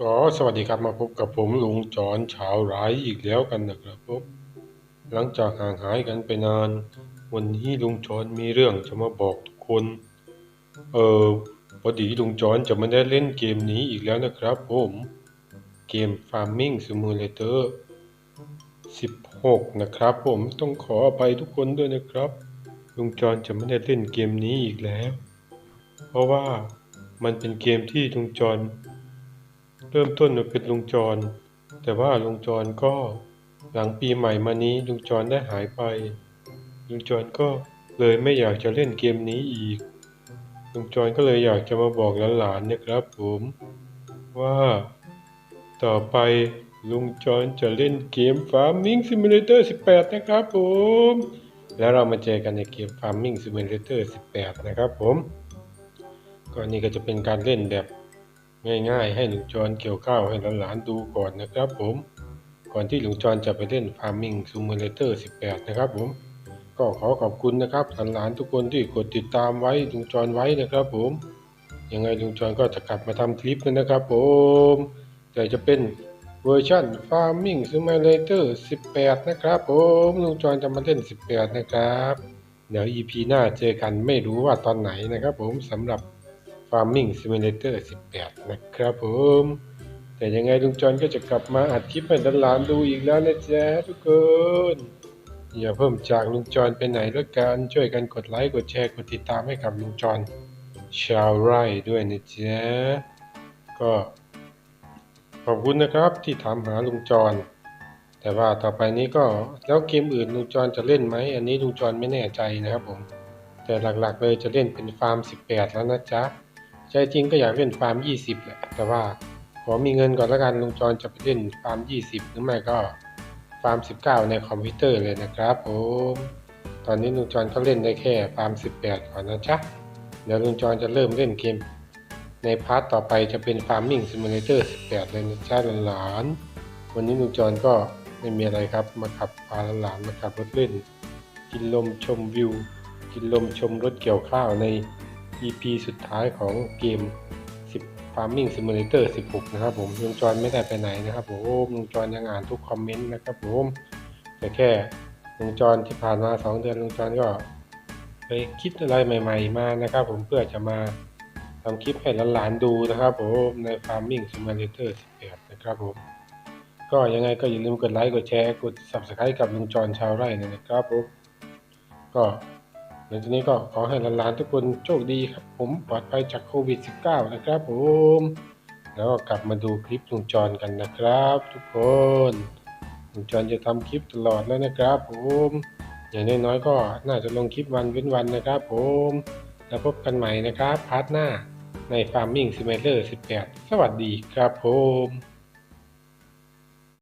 ก็สวัสดีครับมาพบกับผมลุงจอนชาวไร้อีกแล้วกันนะครับผมหลังจากห่างหายกันไปนาน วันนี้ลุงจอนมีเรื่องจะมาบอกทุกคน เออพอดีลุงจอนจะไม่ได้เล่นเกมนี้อีกแล้วนะครับผมเกม Farming Simulator 16 นะครับผมต้องขออภัยทุกคนด้วยนะครับลุงจอนจะไม่ได้เล่นเกมนี้อีกแล้ว เพราะว่ามันเป็นเกมที่ลุงจอน เริ่มต้นเป็นลุงจร แต่ว่าลุงจรก็หลังปีใหม่มานี้ลุงจรได้หายไป ลุงจรก็เลยไม่อยากจะเล่นเกมนี้อีก ลุงจรก็เลยอยากจะมาบอกหลานๆนะครับผม ว่า ต่อไปลุงจรจะเล่นเกม Farming Simulator 18 นะครับผม แล้วเรามาเจอกันในเกม Farming Simulator 18 นะครับผมก็นี่ก็จะเป็นการเล่นแบบ ง่ายๆ ให้ลุงจรเกี่ยวข้าวให้หลานๆดูก่อนนะครับผม ก่อนที่ลุงจรจะไปเล่น Farming Simulator 18 นะครับผม ก็ขอขอบคุณนะครับหลานๆทุกคนที่กดติดตามไว้ลุงจรไว้นะครับผม ยังไงลุงจรก็จะกลับมาทำคลิปกันนะครับผม แต่จะเป็นเวอร์ชัน Farming Simulator 18 นะครับผมลุงจรจะมาเล่น 18 นะครับ เดี๋ยว EP หน้าเจอกันไม่รู้ว่าตอนไหนนะครับผมสำหรับ Farming Simulator 18 นะครับผม แต่ยังไงลุงจอนก็จะกลับมาอัดคลิปให้หลานดูอีกแล้วนะจ๊ะทุกคน อย่าเพิ่มจากลุงจอนไปไหนแล้วกันช่วยกันกดไลค์กดแชร์กดติดตามให้กับลุงจอนชาวไร่ด้วยนะจ๊ะก็ขอบคุณนะครับที่ถามหาลุงจอนแต่ว่าต่อไปนี้ก็แล้วเกมอื่นลุงจอนจะเล่นไหมอันนี้ลุงจอนไม่แน่ใจนะครับผม แต่หลักๆเลยจะเล่นเป็นฟาร์ม 18 แล้วนะจ๊ะ ใจจริงก็อยากเล่นฟาร์ม 20แหละแต่ว่าขอมีเงินก่อนแล้วกันลุงจรจะไปเล่นฟาร์ม 20 หรือไม่ก็ฟาร์ม 19 ในคอมพิวเตอร์เลยนะครับผมตอนนี้ลุงจรก็เล่นได้แค่ฟาร์ม 18 ก่อนนะจ๊ะเดี๋ยวลุงจรจะเริ่มเล่นเกม ในพาร์ทต่อไปจะเป็น Farming Simulator 18 เลยนะจ๊ะหลานๆวันนี้ลุงจรก็ไม่มีอะไรครับ มาขับพาหลานมาขับรถเล่น กินลมชมวิว กินลมชมรถเกี่ยวข้าวใน EP สุดท้ายของเกม 10 Farming Simulator 16 นะครับผมลุงจอนไม่ได้ไปไหนนะครับผมลุงจอนยังอ่านทุกคอมเมนต์นะครับผมแต่แค่ลุงจอนที่ผ่านมา 2 เดือนลุงจอนก็ไปคิดอะไรใหม่ ๆ มานะครับ ผมเพื่อจะมาทำคลิปให้หลานๆดูนะครับผมใน Farming Simulator 18 นะครับผมก็ยังไงก็อย่าลืมกดไลค์กดแชร์กด Subscribe กับลุงจอนชาวไร่นะครับผมก็ หลังจากนี้ก็ขอให้หลานๆทุกคนโชคดีครับผมปลอดภัยจากโควิด -19 นะครับผม แล้วก็กลับมาดูคลิปลุงจรกันนะครับ ทุกคนลุงจรจะทำคลิปตลอดแล้วนะครับผมอย่างน้อยๆก็น่าจะลงคลิปวันเว้นวันนะครับผม แล้วพบกันใหม่นะครับพาร์ทหน้าใน Farming Simulator 18 สวัสดีครับผม